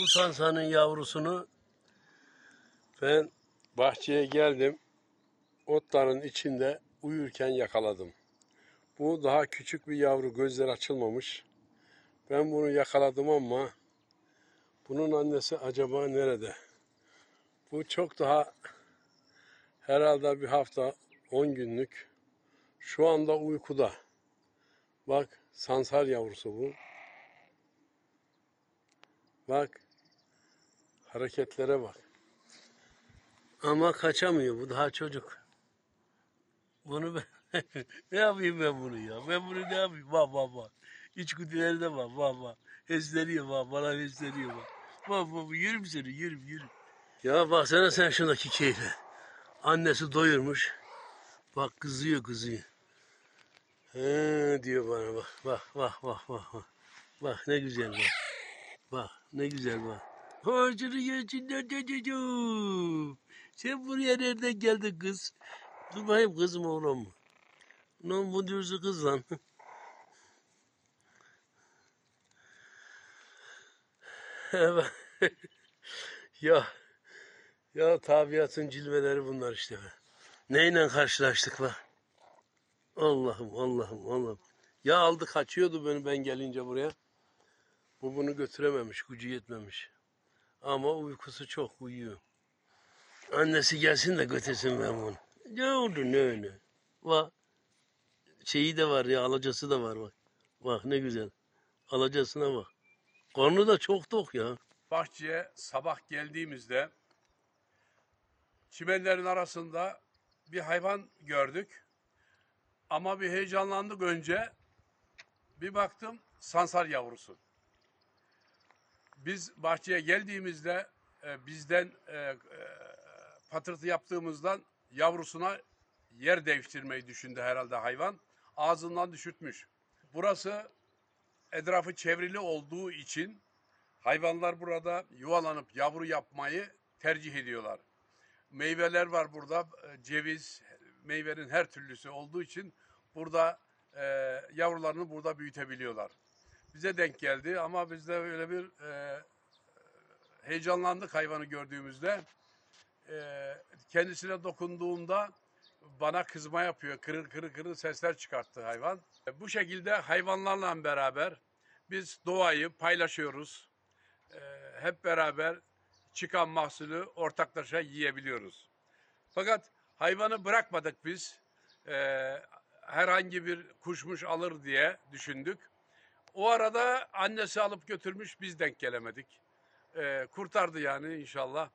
Bu sansanın yavrusunu ben bahçeye geldim. Otların içinde uyurken yakaladım. Bu daha küçük bir yavru gözler açılmamış. Ben bunu yakaladım ama bunun annesi acaba nerede? Bu çok daha herhalde bir hafta 10 günlük. Şu anda uykuda. Bak sansar yavrusu bu. Bak hareketlere bak. Ama kaçamıyor bu daha çocuk. Bunu ben ne yapayım ben bunu ya? Ben bunu ne yapayım? Bak bak bak. İçgüdüleri de bak bak bak. Hesleniyor bak bana hesleniyor bak. Bak bak yürüm seni yürüm yürüm. Ya baksana sen şundaki keyfe. Annesi doyurmuş. Bak kızıyor kızıyor. He diyor bana. Bak bak bak bak bak. Bak ne güzel bak. Bak ne güzel bak. Harcını geçinden çocuğum. Sen buraya nereden geldin kız? Dur bakayım kızım oğlum? Lan bu diyorsa kız lan. Ya ya tabiatın cilveleri bunlar işte be. Neyle karşılaştık be? Allah'ım Allah'ım Allah'ım. Ya aldı kaçıyordu beni ben gelince buraya. Bu bunu götürememiş, gücü yetmemiş. Ama uykusu çok uyuyor. Annesi gelsin de götürsün ben bunu. Ne oldu ne öyle? Bak şeyi de var ya alacası da var bak. Bak ne güzel. Alacasına bak. Karnı da çok tok ya. bahçeye sabah geldiğimizde çimenlerin arasında bir hayvan gördük. Ama bir heyecanlandık önce. Bir baktım sansar yavrusu. Biz bahçeye geldiğimizde e, bizden e, e, patırtı yaptığımızdan yavrusuna yer değiştirmeyi düşündü herhalde hayvan. Ağzından düşürtmüş. Burası etrafı çevrili olduğu için hayvanlar burada yuvalanıp yavru yapmayı tercih ediyorlar. Meyveler var burada. e, Ceviz, meyvenin her türlüsü olduğu için burada e, yavrularını burada büyütebiliyorlar. Bize denk geldi ama biz de öyle bir e, heyecanlandık hayvanı gördüğümüzde. E, kendisine dokunduğumda bana kızma yapıyor. Kırır kırır kırır sesler çıkarttı hayvan. E, Bu şekilde hayvanlarla beraber biz doğayı paylaşıyoruz. E, hep beraber çıkan mahsulü ortaklaşa yiyebiliyoruz. Fakat hayvanı bırakmadık biz. E, herhangi bir kuşmuş alır diye düşündük. O arada annesi alıp götürmüş biz denk gelemedik. E, kurtardı yani inşallah.